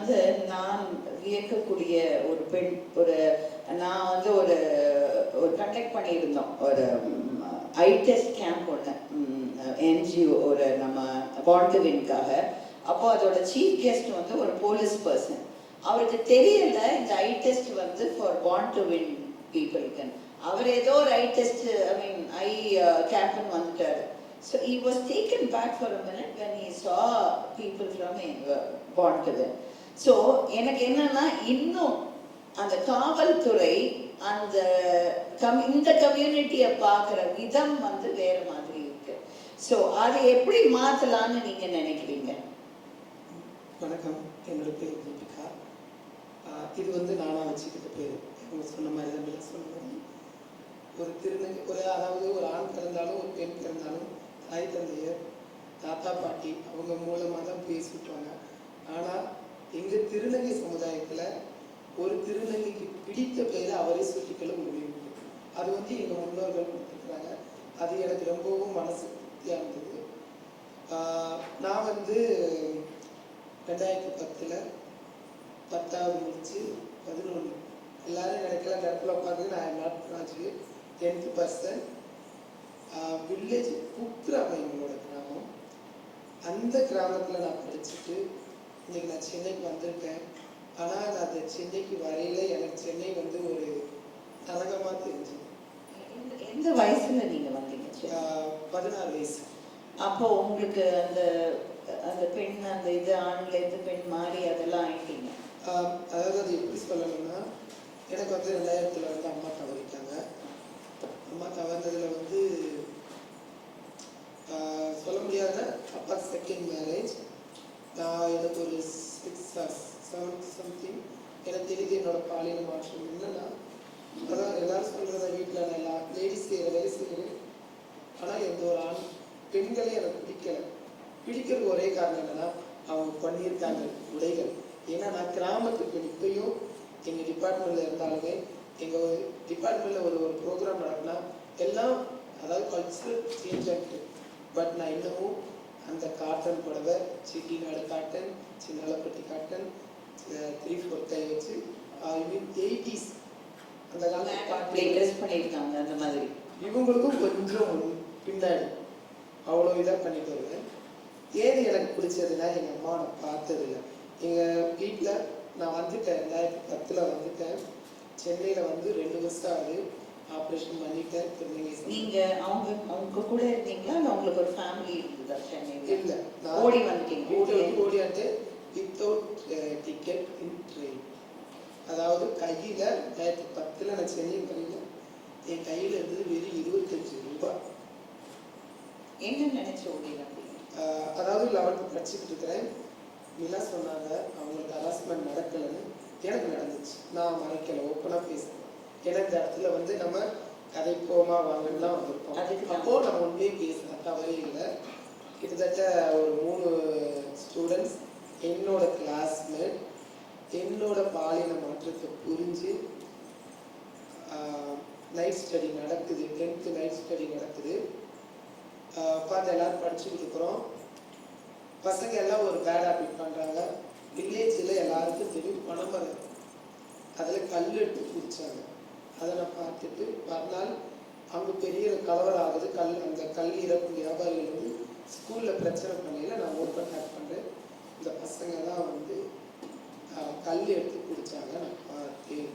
வந்து நான் வியக்கக்கூடிய ஒரு பெண் ஒரு நான் வந்து ஒரு ஒரு கண்டக்ட் பண்ணியிருந்தோம். ஒரு ஐ டெஸ்ட் கேம்ப் ஒன்று என்ஜிஓ ஒரு நம்ம பாண்டுவின்காக அப்போ அதோட சீஃப் கெஸ்ட் வந்து ஒரு போலீஸ் பர்சன் அவருக்கு தெரியல இந்த ஐ டெஸ்ட் வந்து ஃபார் பாண்ட் டு வின் பீப்புளுக்கு அவர் ஏதோ ஒரு ஐ டெஸ்ட் ஐ மீன் ஐ கேம்ப்னு வந்துட்டாரு. So he was taken back for a minute when he saw people from uh, to so எனக்கு என்னன்னா இன்னும் அந்த காவல்துறை அந்த கம் இந்த கம்யூனிட்டியை பார்க்குற விதம் வந்து வேற மாதிரி இருக்கு. ஸோ அதை எப்படி மாற்றலான்னு நீங்க நினைக்கிறீங்க? வணக்கம். என்னோட பேர் தீபிகா. இது வந்து நானாக வச்சுக்கிட்ட பேர். அவங்க சொன்ன மாதிரி தான் பிள்ளை ஒரு திருநங்கை ஒரு அதாவது ஒரு ஆண் பிறந்தாலும் ஒரு பெண் பிறந்தாலும் தாய் தந்தையர் தாத்தா பாட்டி அவங்க மூலமாக தான் பேசிவிட்டாங்க ஆனால் எங்கள் திருநங்கை சமுதாயத்தில் ஒரு திருநங்கைக்கு பிடித்த பெயரை அவரே சுட்டிக்கொள்ள முடியும். அது வந்து எங்கள் முன்னோர்கள் கொடுத்துருக்குறாங்க. அது எனக்கு ரொம்பவும் மனசு திருப்தியாக இருந்தது நான் வந்து ரெண்டாயிரத்தி பத்தில் பத்தாவது முடிச்சு பதினொன்று எல்லாரும் நினைக்கல அந்த உட்காந்து நான் not graduate tenth percent village குக்கிராமம் எங்களோட கிராமம். அந்த கிராமத்தில் நான் படிச்சுட்டு இன்னைக்கு நான் சென்னைக்கு வந்திருக்கேன். ஆனால் நான் அந்த சென்னைக்கு வரையில எனக்கு சென்னை வந்து ஒரு நரகமாக தெரிஞ்சு எந்த- வயசுல நீங்க வந்தீங்க. பதினாறு வயசு. அப்போ உங்களுக்கு அந்த அந்த பெண் அந்த இது ஆண்ல இருந்து பெண் மாறி அதெல்லாம் ஆயிட்டீங்க? அதாவது அது எப்படி சொல்லணும்னா எனக்கு வந்து ரெண்டாயிரத்துல வந்து அம்மா தவறிட்டாங்க. அம்மா தவறுனதுல வந்து சொல்ல முடியாத அப்பா செகண்ட் மேரேஜ் நான் எனக்கு ஒரு சிக்ஸ் செவன் சம்திங் எனக்கு தெரியுது என்னோட பாலியல் மாற்றம் என்னன்னா அதான் எல்லாரும் சொல்றத வீட்டில் நான் எல்லா லேடிஸ் செய்கிற வேலை செய்கிறேன் ஆனால் எந்த ஒரு ஆண் பெண்களே எனக்கு பிடிக்கல. பிடிக்கிறது ஒரே காரணம் என்னன்னா அவங்க பண்ணியிருக்காங்க உடைகள். ஏன்னா நான் கிராமத்து பெண் இப்பயும் எங்கள் டிபார்ட்மெண்ட்டில் இருந்தாலுமே எங்கள் டிபார்ட்மெண்ட்டில் ஒரு ஒரு ப்ரோக்ராம் நடக்குன்னா எல்லாம் அதாவது கல்ச்சரல் சேஞ்ச் ஆகிட்டு பட் நான் இன்னமும் அந்த காட்டன் புடவை Chettinad cotton Chinnalapatti cotton three four கை வச்சு ஐ மீன் எயிட்டிஸ் அந்த காலத்து ட்ரெஸ் பண்ணியிருக்காங்க அந்த மாதிரி. இவங்களுக்கும் கொஞ்சம் பின்னாடி அவ்வளோ இதாக பண்ணிட்டு வருவேன். ஏது எனக்கு பிடிச்சதுன்னா எங்கள் அம்மா நான் பார்த்ததில்ல. எங்கள் வீட்டில் நான் வந்துட்டேன் ரெண்டாயிரத்தி பத்தில் வந்துட்டேன். சென்னையில் வந்து ரெண்டு வருஷம் ஆகுது. ஆப்ரேஷன் பண்ணிட்டேன் திருநங்கை நீங்க அவங்க அவங்க கூட இருந்தீங்களா? இல்ல உங்களுக்கு ஒரு ஃபேமிலி இருந்ததா? சென்னையில? இல்லை ஓடி வந்துட்டீங்க. ஓடி ஓடி வந்து வித்தவுட் டிக்கெட் இன் ட்ரெயின் அதாவது கையில் ரெண்டாயிரத்தி பத்தில் நான் சென்னை வரையில் என் கையில் இருந்தது வெறும் இருபத்தஞ்சு ரூபாய். என்ன நினைச்சு ஓடி வந்தீங்க? அதாவது லெவன்த்து படிச்சுட்டு இருக்கிறேன். மிலா சொன்னாங்க அவங்களுக்கு ஹராஸ்மெண்ட் நடக்கலைன்னு. எனக்கு நடந்துச்சு. நான் மறைக்கல ஓப்பனாக பேசுகிறேன் ஏன்னா இந்த இடத்துல வந்து நம்ம கதைப்போமா வாங்கலாம் வந்திருக்கோம் அதுக்கு தான். அப்போ நம்ம உண்மையே பேசலாம். தவறே இல்லை. கிட்டத்தட்ட ஒரு மூணு ஸ்டூடெண்ட்ஸ் என்னோட கிளாஸ்மேட் என்னோட பாலின மாற்றத்தை புரிஞ்சு நைட் ஸ்டடி நடக்குது. டென்த்து நைட் ஸ்டடி நடக்குது. உட்காந்து எல்லாரும் படிச்சுக்கிட்டு இருக்கிறோம். பசங்க எல்லாம் ஒரு பேட் ஹாபிட் பண்ணுறாங்க வில்லேஜில் எல்லாருக்கும் தெரியும் பணமரம் அதில் கல் எடுத்து குடிச்சாங்க அதை நான் பார்த்துட்டு மறுநாள் அங்கே பெரிய கலவரம் ஆகுது கல் அந்த கல் இறப்பு வியாபாரிகள் வந்து ஸ்கூலில் பிரச்சனை பண்ணையில் நான் ஓப்பன் ஹேக் பண்ணுறேன் இந்த பசங்க தான் வந்து கல் எடுத்து குடித்தாங்க நான் பார்த்தேன்.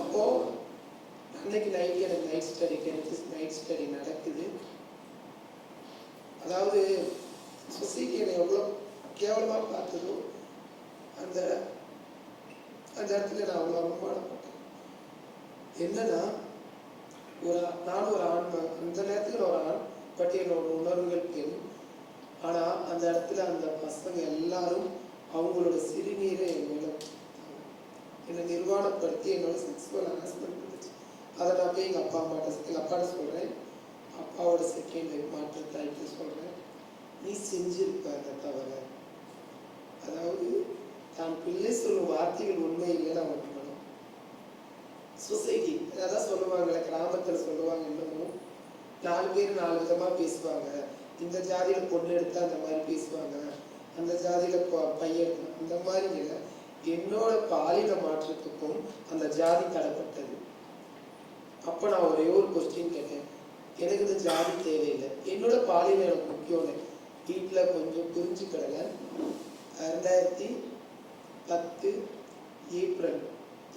அப்போது அன்னைக்கு நைட்டு எனக்கு night study tenth night study நடக்குது. அதாவது சொசைட்டி என்னை எவ்வளோ கேவலமாக பார்த்ததோ அந்த அந்த இடத்துல நான் அவ்வளோ அவமானப்பட்டேன் என்னன்னா ஒரு நானும் ஒரு ஆண் இந்த அந்த நேரத்தில் நான் ஒரு ஆண் பட் என்னோட உணர்வுகள் பெண் ஆனால் அந்த இடத்துல அந்த பசங்க எல்லாரும் அவங்களோட சிறுநீரை என் மேல என்னை நிர்வாணப்படுத்தி என்னோட செக்ஸுவல் ஹராஸ்மெண்ட் பண்ணுச்சு. அதை நான் போய் எங்கள் அப்பா அம்மாட்ட எங்கள் அப்பாட்ட சொல்கிறேன் அப்பாவோட செகண்ட் மாற்றத்தாய்க்கு சொல்கிறேன் நீ செஞ்சிருப்ப அந்த தவறை. அதாவது தான் பிள்ளை சொல்லும் வார்த்தைகள் உண்மை இல்லை அவன் சொசைட்டி. அதான் சொல்லுவாங்கல்ல கிராமத்தில் சொல்லுவாங்க இன்னமும். நாலு பேர் நாலு விதமாக பேசுவாங்க. இந்த ஜாதியில் பொண்ணு எடுத்தால் அந்த மாதிரி பேசுவாங்க. அந்த ஜாதியில் பையன் அந்த மாதிரி இல்லை. என்னோட பாலின மாற்றத்துக்கும் அந்த ஜாதி தடைப்பட்டது. அப்போ நான் ஒரே ஒரு கொஸ்டின் கேட்டேன். எனக்கு இந்த ஜாதி தேவையில்லை. என்னோட பாலினம் எனக்கு முக்கியம்னு வீட்டில் கொஞ்சம் புரிஞ்சுக்கிடலை ரெண்டாயிரத்தி பத்து ஏப்ரல்.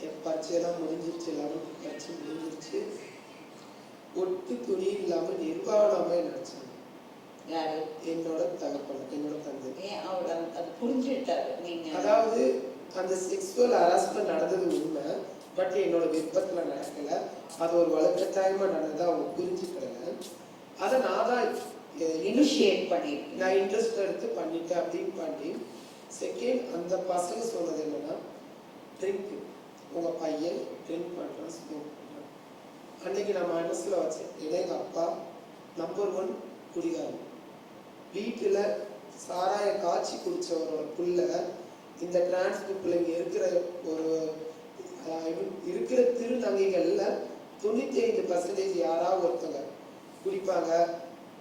என் பரீட்சையெல்லாம் முடிஞ்சிருச்சு லெவன்த்து பரீட்சை முடிஞ்சிருச்சு. ஒட்டு துணி இல்லாமல் நிர்வாணமாக நினச்சாங்க யாரு? என்னோட தகப்பன் என்னோட தந்தை. அவர் அது புரிஞ்சுட்டாரு நீங்க. அதாவது அந்த செக்ஸுவல் ஹராஸ்மெண்ட் நடந்தது உண்மை பட் என்னோட விருப்பத்தில் நடக்கல. அது ஒரு வலுக்கட்டாயமாக நடந்தது அவங்க புரிஞ்சுக்கல. அதை நான் தான் இனிஷியேட் பண்ணிருக்கீங்க நான் இன்ட்ரெஸ்ட் எடுத்து பண்ணிட்டேன் அப்படின்னு பண்ணி செகண்ட் அந்த பசங்க சொன்னது என்னன்னா ட்ரிங்க் உங்கள் பையன் ட்ரிங்க் பண்ணுறான் ஸ்மோக் பண்ணுறான் அன்னைக்கு நான் மனசில் வச்சேன் ஏன்னா எங்கள் அப்பா நம்பர் ஒன் குடிகாரன். வீட்டில் சாராய காய்ச்சி குடித்தவரோட புள்ள இந்த டிரான்ஸ்போர்ட் பிள்ளைங்க இருக்கிற ஒரு இருக்கிற திருநங்கைகளில் தொண்ணூற்றி ஐந்து பர்சன்டேஜ் யாராவது ஒருத்தங்க குடிப்பாங்க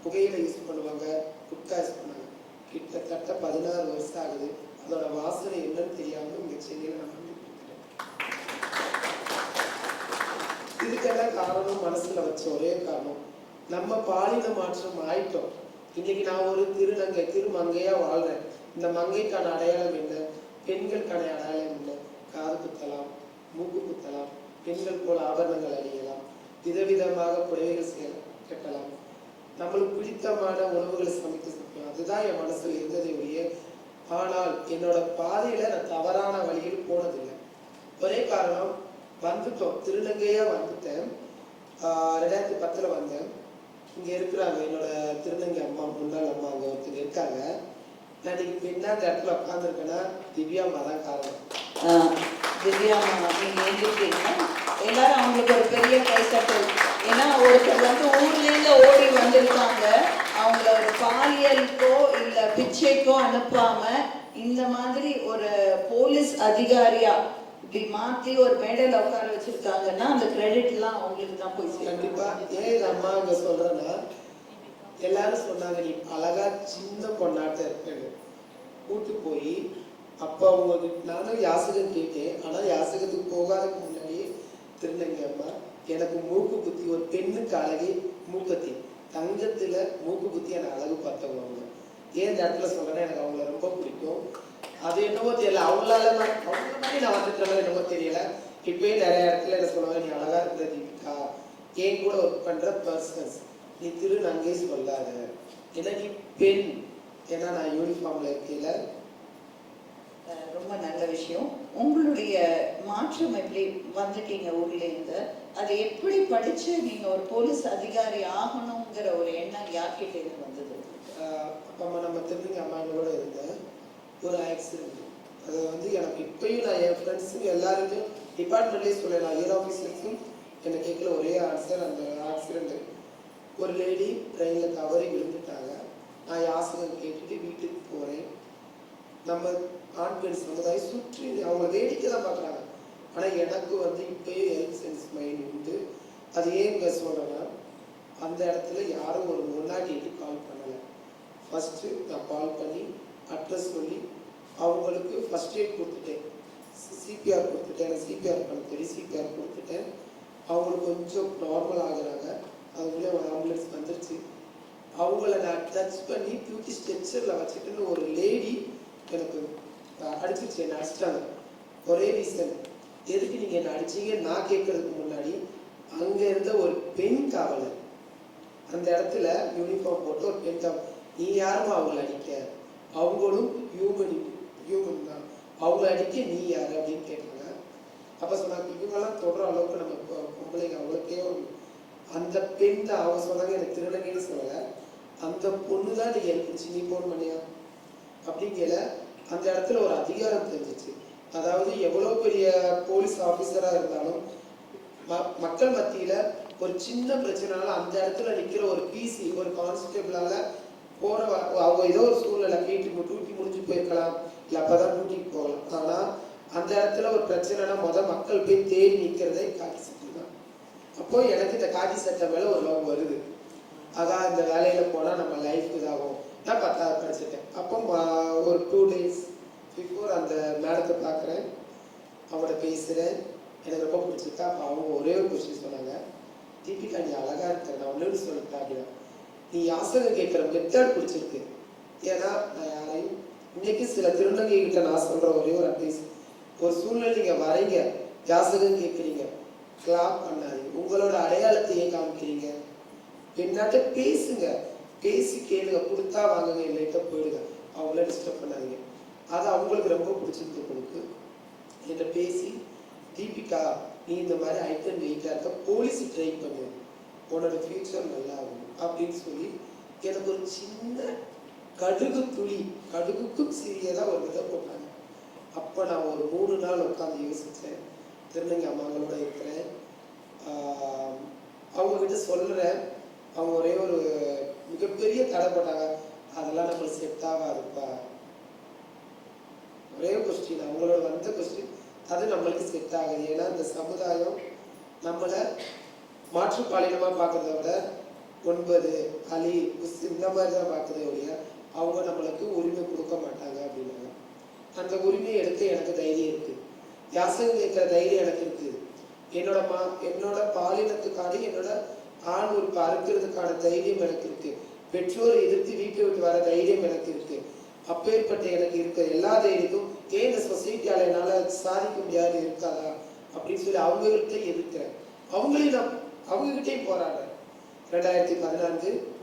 புகையில யூஸ் பண்ணுவாங்க குட்கா யூஸ் பண்ணுவாங்க. கிட்டத்தட்ட பதினாறு வருஷம் ஆகுது. அதோட வாசனை என்னன்னு தெரியாமல் இங்கே சென்னையில் நான் பண்ணிட்டு இருக்கிறேன் இதுக்கெல்லாம் காரணம் மனசுல வச்ச ஒரே காரணம். நம்ம பாலின மாற்றம் ஆயிட்டோம். இன்னைக்கு நான் ஒரு திருநங்கை திருமங்கையா வாழ்றேன். இந்த மங்கைக்கான அடையாளம் என்ன? பெண்களுக்கான அடையாளம் என்ன? காது குத்தலாம் மூக்கு குத்தலாம் பெண்கள் போல ஆபரணங்கள் அணியலாம் விதவிதமாக புடவைகள் செய்யலாம் கட்டலாம். நம்மளுக்கு பிடித்தமான உணவுகளை சமைத்து சாப்பிடலாம். அதுதான் என் மனசுல இருந்ததை ஒழிய ஆனால் என்னோட பாதையில நான் தவறான வழியில் போனதில்லை. ஒரே காரணம் வந்துட்டோம். திருநங்கையா வந்துட்டேன். ரெண்டாயிரத்தி பத்துல வந்தேன். இங்க இருக்கிறாங்க என்னோட திருநங்கை அம்மா முன்னாள் அம்மா அவங்க ஒருத்தர் இருக்காங்க. நான் இன்னைக்கு என்ன இடத்துல உட்காந்துருக்கேன்னா திவ்யா அம்மா தான் காரணம். ஆஹ் திவ்யா அம்மா, நீங்க எழுதிருக்கீங்க எல்லாரும் அவங்களுக்கு ஒரு பெரிய கைத்தட்டல் ஏன்னா ஒருத்தர் வந்து ஊர்லேருந்து ஓடி வந்திருக்காங்க. அவங்கள ஒரு பாலியலுக்கோ இல்லை பிச்சைக்கோ அனுப்பாம இந்த மாதிரி ஒரு போலீஸ் அதிகாரியா இப்படி மாத்தி ஒரு மேடையில உட்கார வச்சிருக்காங்கன்னா அந்த கிரெடிட் எல்லாம் அவங்களுக்கு தான் போய் கண்டிப்பா. ஏன் அம்மா இங்க சொல்றேன்னா எல்லாரும் சொன்னாங்க நீ அழகா சின்ன பொண்ணாட்ட இருக்கேன்னு கூட்டு போய் அப்போ அவங்க நானும் யாசகம் கேட்டேன். ஆனா யாசகத்துக்கு போகாததுக்கு முன்னாடியே திருநங்கை அம்மா. எனக்கு மூக்கு குத்தி ஒரு பெண்ணுக்கு அழகே மூக்கத்தி தங்கத்துல மூக்கு புத்தி எனக்கு அழகு பார்த்தவங்க அவங்க. ஏன் இந்த இடத்துல சொல்றேன்னா எனக்கு அவங்கள ரொம்ப பிடிக்கும். அது என்னவோ தெரியல. அவங்களால நான் அவங்க மாதிரி நான் வந்துட்டேனோ என்னவோ தெரியல. இப்பயே நிறைய இடத்துல என்ன சொல்லுவாங்க நீ அழகா இருக்கிற தீபிகா. என் கூட ஒர்க் பண்ற பர்சன்ஸ் நீ திரு நங்கை சொல்லாத ஏன்னா நீ பெண். ஏன்னா நான் யூனிஃபார்ம்ல இருக்கையில ரொம்ப நல்ல விஷயம். உங்களுடைய மாற்றம் எப்படி வந்துட்டீங்க ஊர்ல இருந்து அது எப்படி படிச்சு நீங்க ஒரு போலீஸ் அதிகாரி ஆகணுங்கிற ஒரு எண்ணம் யார்கிட்ட இருந்து வந்தது அப்பா அம்மா நம்ம திருநங்கை அம்மாங்களோட இருந்தேன் ஒரு ஆக்சிடென்ட் அது வந்து எனக்கு இப்பயும் நான் என் ஃப்ரெண்ட்ஸுக்கு எல்லாருமே டிபார்ட்மெண்ட்லேயே சொல்லலாம். ஏர் ஆஃபீஸர்ஸும் என்னை கேட்கல ஒரே ஆன்சர் அந்த ஆக்சிடெண்ட்டு ஒரு லேடி ட்ரெயினில் தவறி விழுந்துட்டாங்க. நான் யாசகம் கேட்டுட்டு வீட்டுக்கு போகிறேன் நம்ம ஆண் பெண் சமுதாயம் சுற்றி அவங்க வேடிக்கை தான் பார்க்குறாங்க. ஆனால் எனக்கு வந்து இப்பயும் ஹெல்த் சென்ஸ் மைண்ட் உண்டு. அது ஏங்க சொல்கிறேன்னா அந்த இடத்துல யாரும் ஒரு முன்னாடிட்டு கால் பண்ணலை. ஃபஸ்ட்டு நான் கால் பண்ணி அட்ரஸ் சொல்லி அவங்களுக்கு ஃபஸ்ட் எய்ட் கொடுத்துட்டேன். சிபிஆர் கொடுத்துட்டேன். சிபிஆர் பண்ண தெரியும் சிபிஆர் கொடுத்துட்டேன். அவங்களுக்கு கொஞ்சம் நார்மல் ஆகுறாங்க. அதுக்குள்ளே ஆம்புலன்ஸ் வந்துருச்சு. அவங்கள நான் டச் பண்ணி பியூட்டி ஸ்ட்ரெச்சரில் வச்சுட்டுன்னு ஒரு லேடி எனக்கு அடிச்சிருச்சு. என்னை அடிச்சிட்டாங்க. ஒரே ரீசன் எதுக்கு நீங்கள் என்னை அடிச்சீங்க? நான் கேட்கறதுக்கு முன்னாடி அங்கே இருந்த ஒரு பெண் காவலர் அந்த இடத்துல யூனிஃபார்ம் போட்டு ஒரு பெண் காவலர் நீ யாருமா அவங்கள அடிக்க? அவங்களும் ஹியூமன் ஹியூமன் தான் அவங்கள அடிக்க நீ யார் அப்படின்னு கேட்டாங்க. அப்போ சொன்னாங்க இவங்கெல்லாம் தொடர அளவுக்கு நம்ம பொம்பளைங்க அவங்களுக்கே ஒரு அந்த பெண் தான் அவங்க சொன்னாங்க எனக்கு திருநங்கைன்னு சொல்லலை. அந்த பொண்ணு தான் நீ எழுந்துச்சு நீ போன் பண்ணியா? அப்படிங்கிற அந்த இடத்துல ஒரு அதிகாரம் தெரிஞ்சிச்சு. அதாவது எவ்வளோ பெரிய போலீஸ் ஆஃபீஸராக இருந்தாலும் மக்கள் மத்தியில் ஒரு சின்ன பிரச்சனைனால அந்த இடத்துல நிற்கிற ஒரு பிசி ஒரு கான்ஸ்டபிளால போகிற அவங்க ஏதோ ஒரு சூழ்நிலை கேட்டு டியூட்டி முடிஞ்சு போயிருக்கலாம். அப்போ தான் கூட்டிகிட்டு போகலாம் ஆனால் அந்த இடத்துல ஒரு பிரச்சனைனா மொதல் மக்கள் போய் தேடி நிற்கிறதே காக்கி சட்டை தான் அப்போ எனக்கு இந்த காக்கி சட்டை மேலே ஒரு லவ் வருது. அதான் இந்த வேலையில் போனால் நம்ம லைஃப் இதாகும். நான் பத்தாவது படிச்சுட்டேன் அப்போ ஒரு டூ டேஸ் பிஃபோர் அந்த மேடத்தை பார்க்குறேன் அவங்களோட பேசுகிறேன் எனக்கு ரொம்ப பிடிச்சிருக்கா. அப்போ அவங்க ஒரே ஒரு கொஸ்டின் சொன்னாங்க. தீபிகா நீ அழகாக இருக்க. நான் ஒன்று சொல்லிட்டேன் அப்படின்னா நீ யாசகம் கேட்குற மெத்தட் பிடிச்சிருக்கு. ஏன்னா நான் யாரையும் இன்னைக்கு சில திருநங்கை கிட்ட நான் சொல்ற ஒரே ஒரு அட்வைஸ் ஒரு சூழ்நிலை நீங்க வரீங்க யாசகம் கேட்குறீங்க கிளாப் பண்ணாதீங்க. உங்களோட அடையாளத்தை ஏன் காமிக்கிறீங்க. என்னாட்ட பேசுங்க. பேசி கேளுங்க. கொடுத்தா வாங்குங்க இல்லைட்ட போயிடுங்க. அவங்கள டிஸ்டர்ப் பண்ணாதீங்க. அது அவங்களுக்கு ரொம்ப பிடிச்சிருக்கு உங்களுக்கு. என்கிட்ட பேசி தீபிகா நீ இந்த மாதிரி ஐட்டம் வெயிட்டாக இருக்க போலீஸ் ட்ரை பண்ணு. உன்னோட ஃபியூச்சர் நல்லா ஆகும் அப்படின்னு சொல்லி எனக்கு ஒரு சின்ன கடுகு துளி கடுகுக்கும் சிறியதாக ஒரு விதை போட்டாங்க. அப்போ நான் ஒரு மூணு நாள் உட்காந்து யோசித்தேன். திருநங்கை அம்மாங்களோட இருக்கிறேன். ஆஹ் அவங்க கிட்ட சொல்கிறேன் அவங்க ஒரே ஒரு மிகப்பெரிய தடை போட்டாங்க. அதெல்லாம் நம்மளுக்கு செட் ஆகாதுப்பா. ஒரே கொஸ்டின் அவங்களோட வந்த கொஸ்டின் அது நம்மளுக்கு செட் ஆகுது. ஏன்னா இந்த சமுதாயம் நம்மளை மாற்றுப்பாலினமாக பார்க்கறத விட ஒன்பது அலி உஸ் இந்த மாதிரி தான் பார்க்குறது ஒழிய அவங்க நம்மளுக்கு உரிமை கொடுக்க மாட்டாங்க அப்படின்னாங்க. அந்த உரிமையை எடுக்க எனக்கு தைரியம் இருக்கு. யாசகம் கேட்குற தைரியம் எனக்கு இருக்கு. என்னோட மா என்னோட பாலினத்துக்கான என்னோட ஆண் உறுப்பு அறுக்கிறதுக்கான தைரியம் எனக்கு இருக்கு. பெற்றோரை எதிர்த்து வீட்டை விட்டு வர தைரியம் எனக்கு இருக்கு. அப்பேற்பட்ட எனக்கு இருக்க எல்லா தைரியமும் ஏன் இந்த சொசைட்டியால என்னால் சாதிக்க முடியாது இருக்காதா? அப்படின்னு சொல்லி அவங்ககிட்ட எதிர்க்கிறேன். அவங்களையும் நான் அவங்ககிட்டயும் போராடுறேன். ரெண்டாயிரத்தி பதினான்கு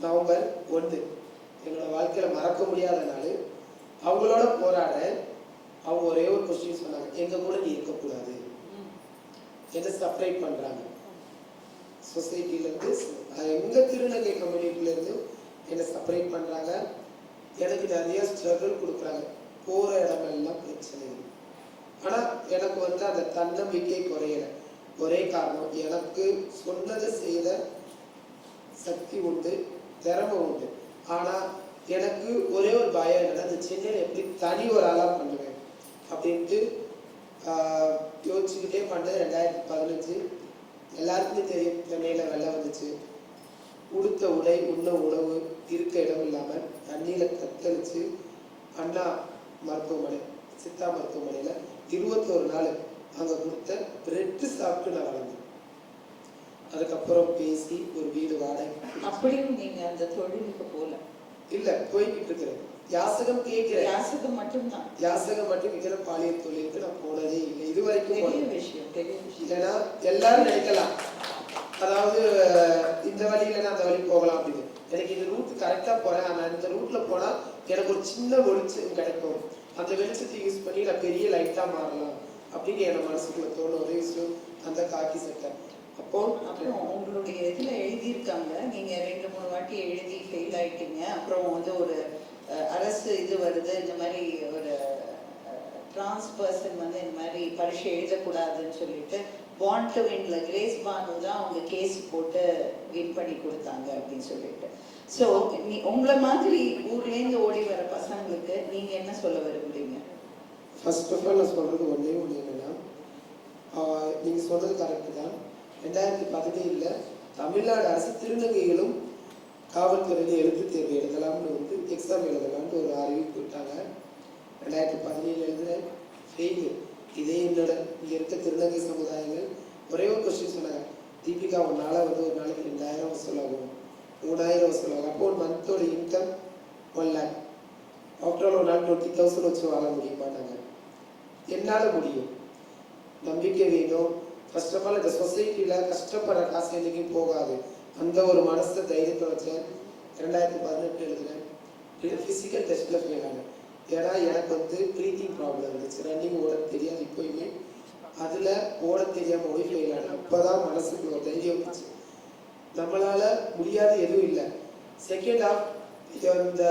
நவம்பர் ஒன்று. என்னோட வாழ்க்கையில் மறக்க முடியாத நாள். அவங்களோட போராட அவங்க ஒரே ஒரு கொஸ்டின் சொன்னாங்க எங்கள் கூட நீ இருக்கக்கூடாது. என்ன செப்பரேட் பண்ணுறாங்க சொசைட்டிலேருந்து எங்கள் திருநங்கை கம்யூனிட்டிலேருந்து என்னை செப்பரேட் பண்ணுறாங்க எனக்கு நிறைய ஸ்ட்ரகிள் கொடுக்குறாங்க. போகிற இடமெல்லாம் பிரச்சனை ஆனால் எனக்கு வந்து அந்த தன்னம்பிக்கை குறையல. ஒரே காரணம் எனக்கு சொன்னதை செய்த சக்தி உண்டு திறமை உண்டு. ஆனால் எனக்கு ஒரே ஒரு பயம் என்னன்னா இந்த எப்படி தனி ஒரு ஆளாக பண்ணுவேன் அப்படின்ட்டு யோசிச்சுக்கிட்டே பண்ணேன் ரெண்டாயிரத்தி பதினஞ்சு. எல்லாருக்குமே தெரியும் சென்னையில் வெள்ளம் வந்துச்சு. உடுத்த உடை உண்ண உணவு இருக்க இடம் இல்லாமல் தண்ணியில் தத்தளிச்சு அண்ணா மருத்துவமனை சித்தா மருத்துவமனையில் இருபத்தோரு நாள் அங்கே கொடுத்த பிரெட்டு சாப்பிட்டு நான் வளர்ந்தேன். அதுக்கப்புறம் பேசி ஒரு வீடு வாடகை அப்படியும் நீங்க அந்த தொழிலுக்கு போல. இல்ல போய்கிட்டு இருக்கிறேன். யாசகம் கேட்கிறேன். யாசகம் மட்டும்தான். யாசகம் மட்டும் இதர பாலியல் தொழிலுக்கு நான் போனதே இல்லை. இது வரைக்கும் பெரிய விஷயம் பெரிய விஷயம். இல்லைன்னா எல்லாரும் நினைக்கலாம். அதாவது இந்த வழி இல்லைன்னா அந்த வழி போகலாம் அப்படின்னு. எனக்கு இந்த ரூட் கரெக்டா போறேன். ஆனா இந்த ரூட்ல போனா எனக்கு ஒரு சின்ன வெளிச்சம் கிடைக்கும். அந்த வெளிச்சத்தை யூஸ் பண்ணி நான் பெரிய லைட்டா மாறலாம் அப்படின்னு என் மனசுக்குள்ள தோணும் ஒரே விஷயம் அந்த காக்கி சட்டை அப்போ அப்புறம் உங்களுடைய இதில் எழுதியிருக்காங்க. நீங்கள் ரெண்டு மூணு வாட்டி எழுதி ஃபெயில் ஆயிட்டீங்க. அப்புறம் வந்து ஒரு அரசு இது வருது. இந்த மாதிரி ஒரு டிரான்ஸ் பர்சன் வந்து இந்த மாதிரி பரீட்சை எழுதக்கூடாதுன்னு சொல்லிட்டு பாண்ட் வின்ல கிரேஸ் பானு தான் அவங்க கேஸ் போட்டு வின் பண்ணி கொடுத்தாங்க அப்படின்னு சொல்லிட்டு. ஸோ நீ உங்களை மாதிரி ஊர்லேருந்து ஓடி வர பசங்களுக்கு நீங்கள் என்ன சொல்ல விரும்புறீங்க? ஃபர்ஸ்ட் ஆஃப் ஆல் நான் சொல்கிறது ஒன்றே ஒன்று என்னென்னா நீங்கள் சொல்கிறது கரெக்டு தான். ரெண்டாயிரத்தி பதினேழில் தமிழ்நாடு அரசு திருநங்கைகளும் காவல்துறையில் எழுத்து தேர்வு எழுதலாம்னு வந்து எக்ஸாம் எழுதலாம்னு ஒரு அறிவிப்பு விட்டாங்க. ரெண்டாயிரத்தி பதினேழு எழுதுனேன் ஃபெயிலு இதே என்னோட இங்கே இருக்க திருநங்கை சமுதாயங்கள் ஒரே ஒரு கொஸ்டின் சொன்னாங்க. தீபிகா உன்னால் வந்து ஒரு நாளைக்கு ரெண்டாயிரம் வசூலாகும் மூணாயிரம் வசூலாகும் அப்போ ஒரு மந்தோட income one lakh after all ஒரு நாள் டுவெண்ட்டி தௌசண்ட் வச்சு வாழ முடியுமாட்டாங்க என்னால் முடியும். நம்பிக்கை வேணும். ஃபர்ஸ்ட் ஆஃப் ஆல் இந்த சொசைட்டியில் கஷ்டப்படுற காசு என்றைக்கும் போகாது. அந்த ஒரு மனசை தைரியத்தை வச்சேன் ரெண்டாயிரத்தி பதினெட்டு எழுதுனேன். ஃபிசிக்கல் டெஸ்ட்டில் ஃபெயில் ஆனேன். ஏன்னா எனக்கு வந்து ப்ரீத்திங் ப்ராப்ளம் இருந்துச்சு. ரன்னிங் ஓட தெரியாது இப்போயுமே. அதில் ஓட தெரியாமல் ஓடி ஃபெயில் ஆனேன். அப்போ தான் மனசுக்கு ஒரு தைரியம் வந்துச்சு. நம்மளால் முடியாது எதுவும் இல்லை. செகண்ட் ஆஃப் இந்த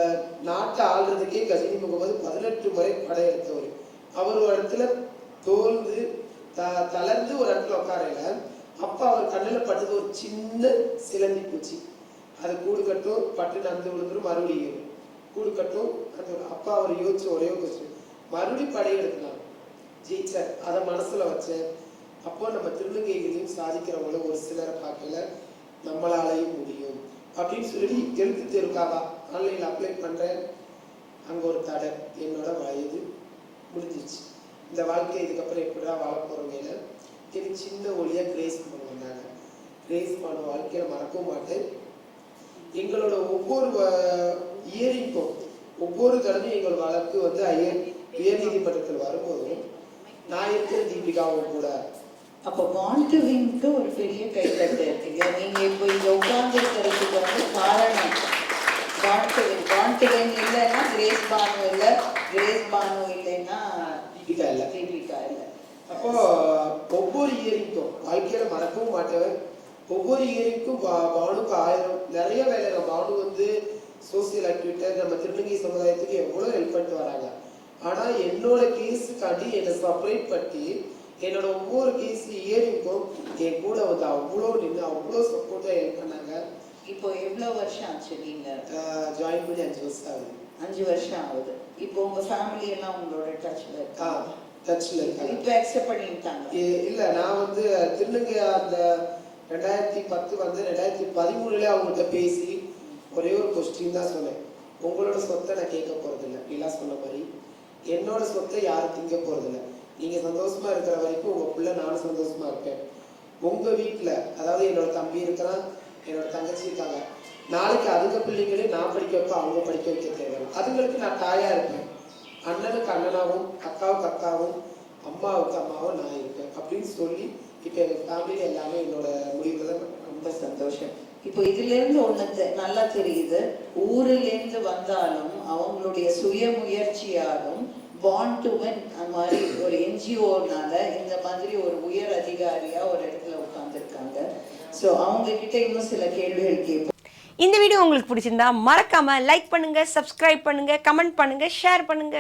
நாட்டை ஆள்றதுக்கே கஜினி முகமது பதினெட்டு முறை படையெடுத்தவர். அவர் ஒரு இடத்துல தோல்ந்து த தளர்ந்து ஒரு இடத்துல உட்காரையில அப்பா அவர் கண்ணில் பட்டது ஒரு சின்ன சிலந்தி பூச்சி. அது கூடு கட்டும் பட்டு நடந்து விழுந்துரும் மறுபடியும் ஏறும் கூடு கட்டும் அந்த அப்பா அவர் யோசிச்ச ஒரே கொஸ்டின் மறுபடியும் படையெடுக்கலாம் ஜெயிச்சார் அதை மனசில் வச்சேன் அப்போ நம்ம திருநங்கைகளையும் சாதிக்கிறவங்கள ஒரு சிலரை பார்க்கல நம்மளாலையும் முடியும். அப்படின்னு சொல்லி எழுத்து தேர்வுக்காக ஆன்லைனில் அப்ளை பண்ணுறேன் அங்கே ஒரு தடை. என்னோட வயது முடிஞ்சிச்சு இந்த வாழ்க்கை இதுக்கப்புறம் எப்படிடா வாழ போகிறவங்க திரு சின்ன ஒளியாக கிரேஸ் பண்ணுவாங்க கிரேஸ் பண்ண வாழ்க்கையில் மறக்கவும் மாட்டேன். எங்களோட ஒவ்வொரு இயரிங்கும் ஒவ்வொரு தடவையும் எங்கள் வழக்கு வந்து ஐயர் உயர் நீதிமன்றத்தில் வரும்போதும் நான் இருக்கிற தீபிகாவும் கூட. அப்போ பாண்டுவிங்க்கு ஒரு பெரிய கைத்தட்டு இருக்குங்க நீங்கள் இப்போ இங்கே உட்கார்ந்து இருக்கிறதுக்கு வந்து காரணம். பாண்டுவிங் பாண்டுவிங் இல்லைன்னா கிரேஸ் பானு இல்லை கிரேஸ் பானு இல்லைன்னா தீபிகா இல்லை தீபிகா இல்லை அப்போ ஒவ்வொரு இயரிங்க்கும் வாழ்க்கையில மறக்கவும் மாட்டேன். ஒவ்வொரு இயரிங்க்கும் பானுக்கு ஆயிரம் நிறைய வேலை பானு வந்து சோசியல் ஆக்டிவிட்டர் நம்ம திருநங்கை சமுதாயத்துக்கு எவ்வளோ ஹெல்ப் பண்ணிட்டு வராங்க. ஆனா என்னோட கேஸுக்காண்டி என்னை செப்பரேட் பண்ணி என்னோட ஒவ்வொரு கேஸ் இயரிங்க்கும் என் கூட வந்து அவ்வளோ நின்று அவ்வளோ சப்போர்ட்டாக ஹெல்ப் பண்ணாங்க. இப்போ எவ்வளவு வருஷம் ஆச்சு நீங்க? ஜாயின் பண்ணி அஞ்சு வருஷம் ஆகுது. அஞ்சு வருஷம் ஆகுது. இப்போ உங்க ஃபேமிலி எல்லாம் உங்களோட டச்ல ஆ டச்சில் இருக்காங்க அக்செப்ட் பண்ணிட்டாங்க இல்ல நான் வந்து திருநங்கை அந்த ரெண்டாயிரத்தி பத்து வந்து ரெண்டாயிரத்தி பதிமூணுல அவங்கள்ட்ட பேசி ஒரே ஒரு கொஸ்டின் தான் சொன்னேன். உங்களோட சொத்தை நான் கேட்க போறதில்ல. இல்லா சொன்ன மாதிரி என்னோட சொத்தை யாரும் திங்க போறதில்ல. நீங்க சந்தோஷமா இருக்கிற வரைக்கும் உங்க பிள்ளை நானும் சந்தோஷமா இருப்பேன். உங்க வீட்டுல அதாவது என்னோட தம்பி இருக்கிறான் என்னோட தங்கச்சி இருக்காங்க. நாளைக்கு அதுங்க பிள்ளைங்களே நான் படிக்க வைப்ப அவங்க படிக்க வைக்க தேவை அதுங்களுக்கு நான் தாயா இருப்பேன். அண்ணனுக்கு அண்ணனாவும் அக்காவுக்கு அக்காவும் அம்மாவுக்கு அம்மாவும் நான் இருப்பேன் அப்படின்னு சொல்லி இப்போ எங்கள் ஃபேமிலி எல்லாமே என்னோட முடிவில் தான் ரொம்ப சந்தோஷம். இப்போ இதுல இருந்து நல்லா தெரியுது. ஊர்ல இருந்து வந்தாலும் அவங்களுடைய சுய முயற்சியாலும் பாண்ட் டு அந்த மாதிரி ஒரு என்ஜிஓனால இந்த மாதிரி ஒரு உயர் அதிகாரியா ஒரு இடத்துல உட்காந்துருக்காங்க ஸோ அவங்க கிட்ட இன்னும் சில கேள்விகள் கேட்போம். இந்த வீடியோ உங்களுக்கு பிடிச்சிருந்தா மறக்காம லைக் பண்ணுங்க சப்ஸ்கிரைப் பண்ணுங்க கமெண்ட் பண்ணுங்க ஷேர் பண்ணுங்க.